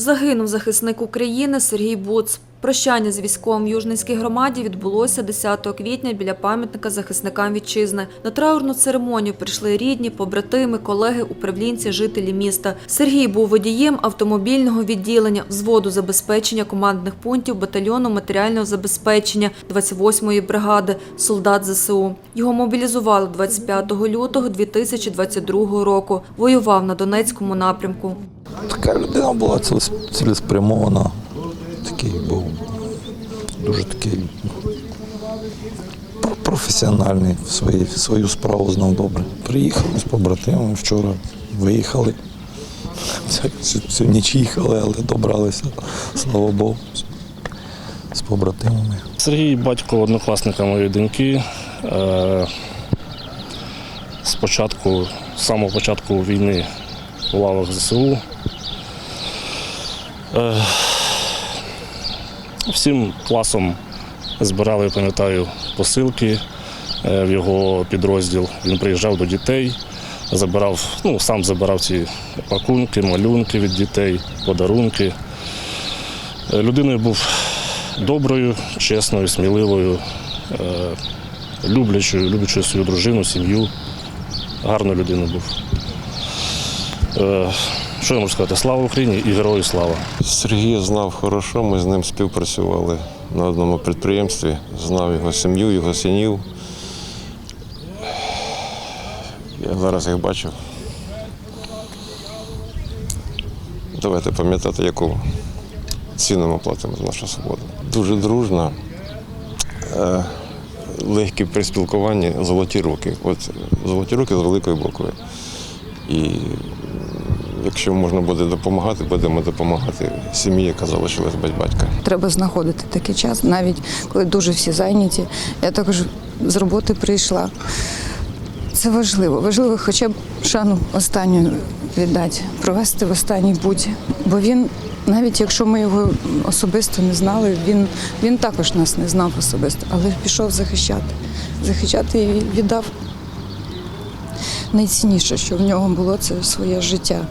Загинув захисник України Сергій Буц. Прощання з військовим в Южницькій громаді відбулося 10 квітня біля пам'ятника захисникам вітчизни. На траурну церемонію прийшли рідні, побратими, колеги, управлінці, жителі міста. Сергій був водієм автомобільного відділення, взводу забезпечення командних пунктів батальйону матеріального забезпечення 28-ї бригади, солдат ЗСУ. Його мобілізували 25 лютого 2022 року. Воював на Донецькому напрямку. Така людина була цілес- цілеспрямована, такий був дуже такий професіональний, в свої, свою справу знав добре. Приїхали з побратимами вчора, виїхали. Всю ніч їхали, але добралися, слава Богу, з- побратимами. Сергій батько однокласника моєї доньки. Е, Спочатку, з самого початку війни у лавах ЗСУ. Всім класом збирали, пам'ятаю, посилки е, в його підрозділ. Він приїжджав до дітей, забирав, ну, сам забирав ці пакунки, малюнки від дітей, подарунки. Е, Людиною був доброю, чесною, сміливою, е, люблячою, люблячою свою дружину, сім'ю. Гарною людиною був. Що я можу сказати? Слава Україні і герою слава! Сергія знав хорошо, ми з ним співпрацювали на одному підприємстві, знав його сім'ю, його синів. Я зараз їх бачив. Давайте пам'ятати, яку ціну ми платимо за нашу свободу. Дуже дружна, е, легкі при спілкуванні, золоті руки. От золоті руки з великої букви. І Якщо можна буде допомагати, будемо допомагати сім'ї, яка залишилась без батька. Треба знаходити такий час, навіть коли дуже всі зайняті. Я також з роботи прийшла. Це важливо. Важливо хоча б шану останню віддати, провести в останній путь. Бо він, навіть якщо ми його особисто не знали, він, він також нас не знав особисто, але пішов захищати. Захищати і віддав найцінніше, що в нього було, це своє життя.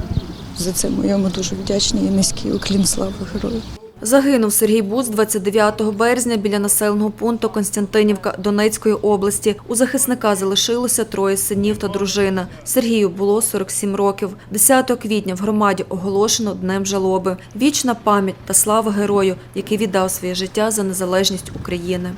За це ми йому дуже вдячні і низький уклін слави герою. Загинув Сергій Буц 29 березня біля населеного пункту Константинівка Донецької області. У захисника залишилося троє синів та дружина. Сергію було 47 років. 10 квітня в громаді оголошено днем жалоби. Вічна пам'ять та слава герою, який віддав своє життя за незалежність України.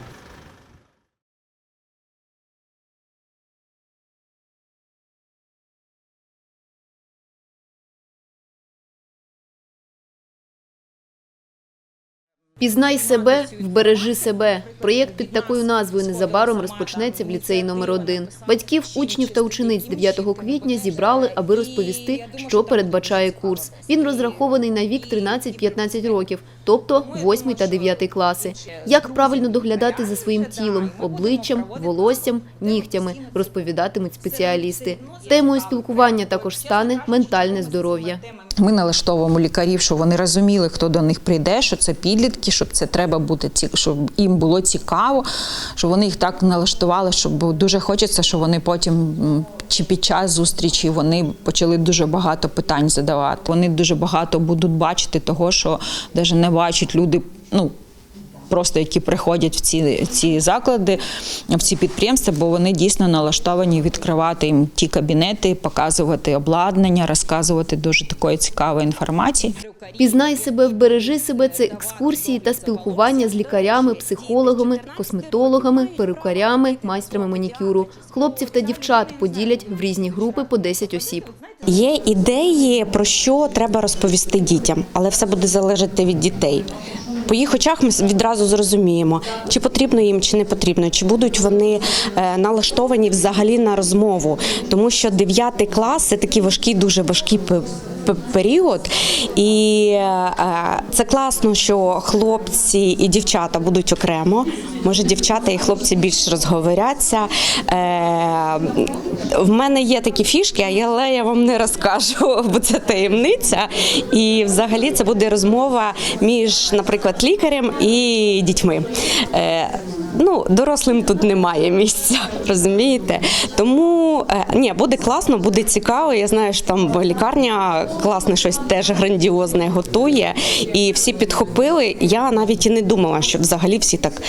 Пізнай себе, вбережи себе. Проєкт під такою назвою незабаром розпочнеться в ліцеї номер 1 Батьків, учнів та учениць 9 квітня зібрали, аби розповісти, що передбачає курс. Він розрахований на вік 13-15 років, тобто 8 та 9 класи. Як правильно доглядати за своїм тілом, обличчям, волоссям, нігтями, розповідатимуть спеціалісти. Темою спілкування також стане ментальне здоров'я. Ми налаштовуємо лікарів, щоб вони розуміли, хто до них прийде, що це підлітки, щоб це треба бути ці- щоб їм було цікаво, щоб вони їх так налаштували, щоб дуже хочеться, щоб вони потім чи під час зустрічі вони почали дуже багато питань задавати. Вони дуже багато будуть бачити того, що навіть не бачать люди. Ну просто які приходять в ці, ці заклади, в ці підприємства, бо вони дійсно налаштовані відкривати їм ті кабінети, показувати обладнання, розказувати дуже такої цікавої інформації. Пізнай себе, вбережи себе це екскурсії та спілкування з лікарями, психологами, косметологами, перукарями, майстрами манікюру. Хлопців та дівчат поділять в різні групи по 10 осіб. Є ідеї, про що треба розповісти дітям, але все буде залежати від дітей. По їх очах ми відразу зрозуміємо, чи потрібно їм, чи не потрібно, чи будуть вони е, налаштовані взагалі на розмову. Тому що 9 клас це такий важкий, дуже пе- період. І е, це класно, що хлопці і дівчата будуть окремо. Може, дівчата і хлопці більш розговоряться. Е, В мене є такі фішки, але я вам не розкажу, бо це таємниця. І взагалі це буде розмова між, наприклад, лікарем і дітьми. Ну, дорослим тут немає місця, розумієте? Тому е, ні, буде класно, буде цікаво. Я знаю, що там лікарня класне щось теж грандіозне готує, і всі підхопили. Я навіть і не думала, що взагалі всі так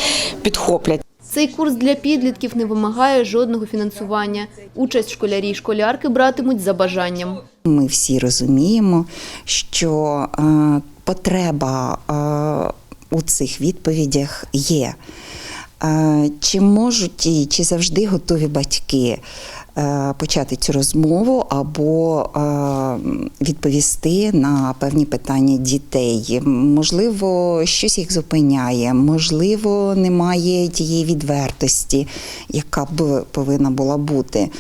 підхоплять. Цей курс для підлітків не вимагає жодного фінансування. Участь школярі й школярки братимуть за бажанням. Ми всі розуміємо, що е, потреба е, у цих відповідях є. Е, чи можуть і чи завжди готові батьки е, почати цю розмову або е, відповісти на певні питання дітей? Можливо, щось їх зупиняє, можливо, немає тієї відвертості, яка б повинна була бути.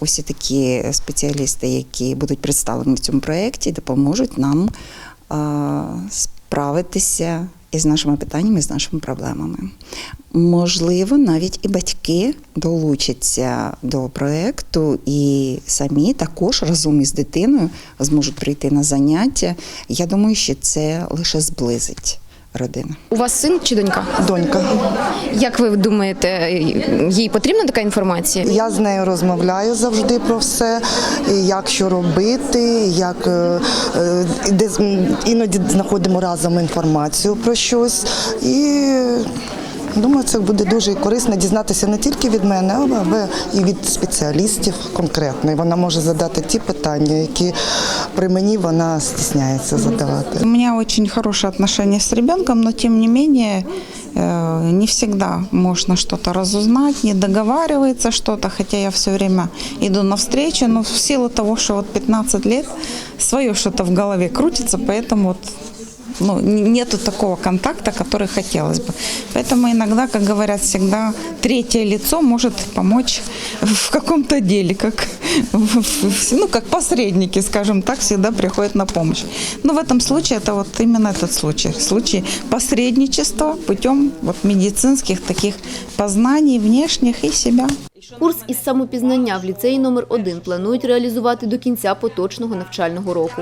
Ось такі спеціалісти, які будуть представлені в цьому проєкті, допоможуть нам справитися із нашими питаннями, з нашими проблемами. Можливо, навіть і батьки долучаться до проекту і самі також разом із дитиною зможуть прийти на заняття. Я думаю, що це лише зблизить родину. У вас син чи донька? Донька. Як ви думаєте, їй потрібна така інформація? Я з нею розмовляю завжди про все, як що робити, як е, е, де іноді знаходимо разом інформацію про щось. І думаю, це буде дуже корисно дізнатися не тільки від мене, але і від спеціалістів конкретно. І вона може задати ті питання, які при мені вона стісняється задавати. У меня очень хорошие отношения с ребенком, но тем не менее э, не всегда можно что-то разузнать, не договаривается что-то, хотя я все время иду навстречу, но в силу того, что вот 15 лет свое что-то в голове крутится, поэтому вот ну, н- нету такого контакта, который хотелось бы. Поэтому иногда, как говорят всегда, третье лицо может помочь в каком-то деле, как, в- в- ну, как посредники, скажем так, всегда приходят на помощь. Но в этом случае это вот именно этот случай. Случай посредничества путем вот медицинских таких познаний внешних и себя. Курс із самопізнання в ліцеї номер 1 планують реалізувати до кінця поточного навчального року.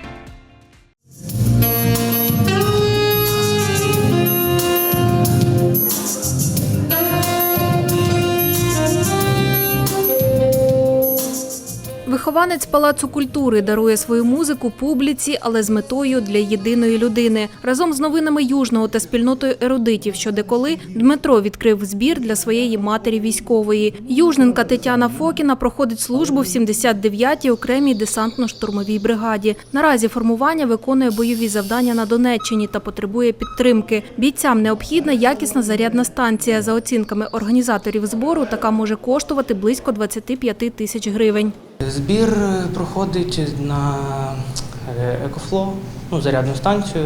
Вихованець палацу культури дарує свою музику публіці, але з метою для єдиної людини. Разом з новинами Южного та спільнотою ерудитів, що деколи Дмитро відкрив збір для своєї матері військової. Южненка Тетяна Фокіна проходить службу в 79-й окремій десантно-штурмовій бригаді. Наразі формування виконує бойові завдання на Донеччині та потребує підтримки. Бійцям необхідна якісна зарядна станція. За оцінками організаторів збору, така може коштувати близько 25 тисяч гривень. Збір е, проходить на Екофло, ну, зарядну станцію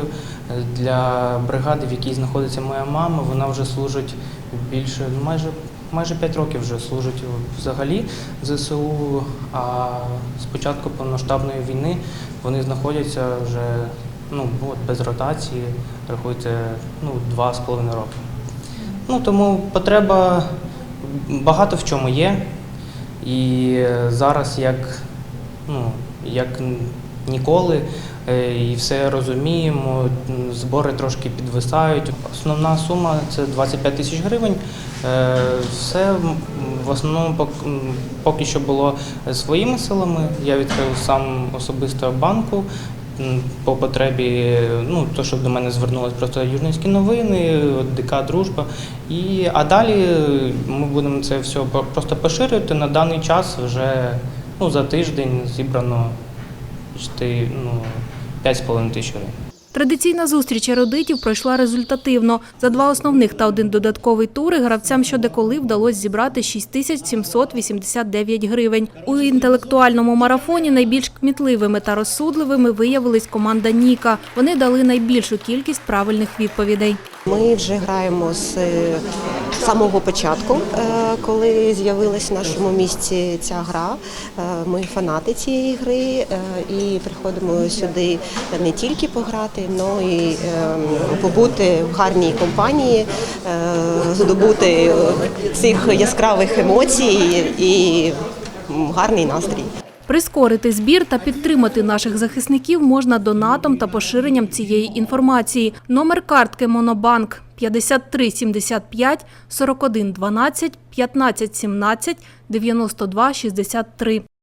для бригади, в якій знаходиться моя мама. Вона вже служить більше, ну, майже, майже 5 років вже служить взагалі в ЗСУ. А з початку повноштабної війни вони знаходяться вже ну, от, без ротації, рахуйте, ну, 2,5 роки. Ну, тому потреба багато в чому є. І зараз як, ну, як ніколи, е, і все розуміємо, збори трошки підвисають. Основна сума це 25 тисяч гривень. Е, Все в основному пок- поки що було своїми силами. Я відкрив сам особисто банку. По потребі, ну то, що до мене звернулись просто юрнинські новини, ДК Дружба. І, а далі ми будемо це все просто поширювати. На даний час вже ну, за тиждень зібрано ну, 5,5 тисяч гривень. Традиційна зустріч еродитів пройшла результативно. За два основних та один додатковий тури гравцям щодеколи вдалося зібрати 6789 гривень. У інтелектуальному марафоні найбільш кмітливими та розсудливими виявились команда Ніка. Вони дали найбільшу кількість правильних відповідей. Ми вже граємо е, з самого початку, е, коли з'явилась в нашому місті ця гра. Е, Ми фанати цієї гри е, і приходимо сюди не тільки пограти, але й побути в гарній компанії, здобути цих яскравих емоцій і гарний настрій. Прискорити збір та підтримати наших захисників можна донатом та поширенням цієї інформації. Номер картки Монобанк 53 75 41 12 15 17 92 63.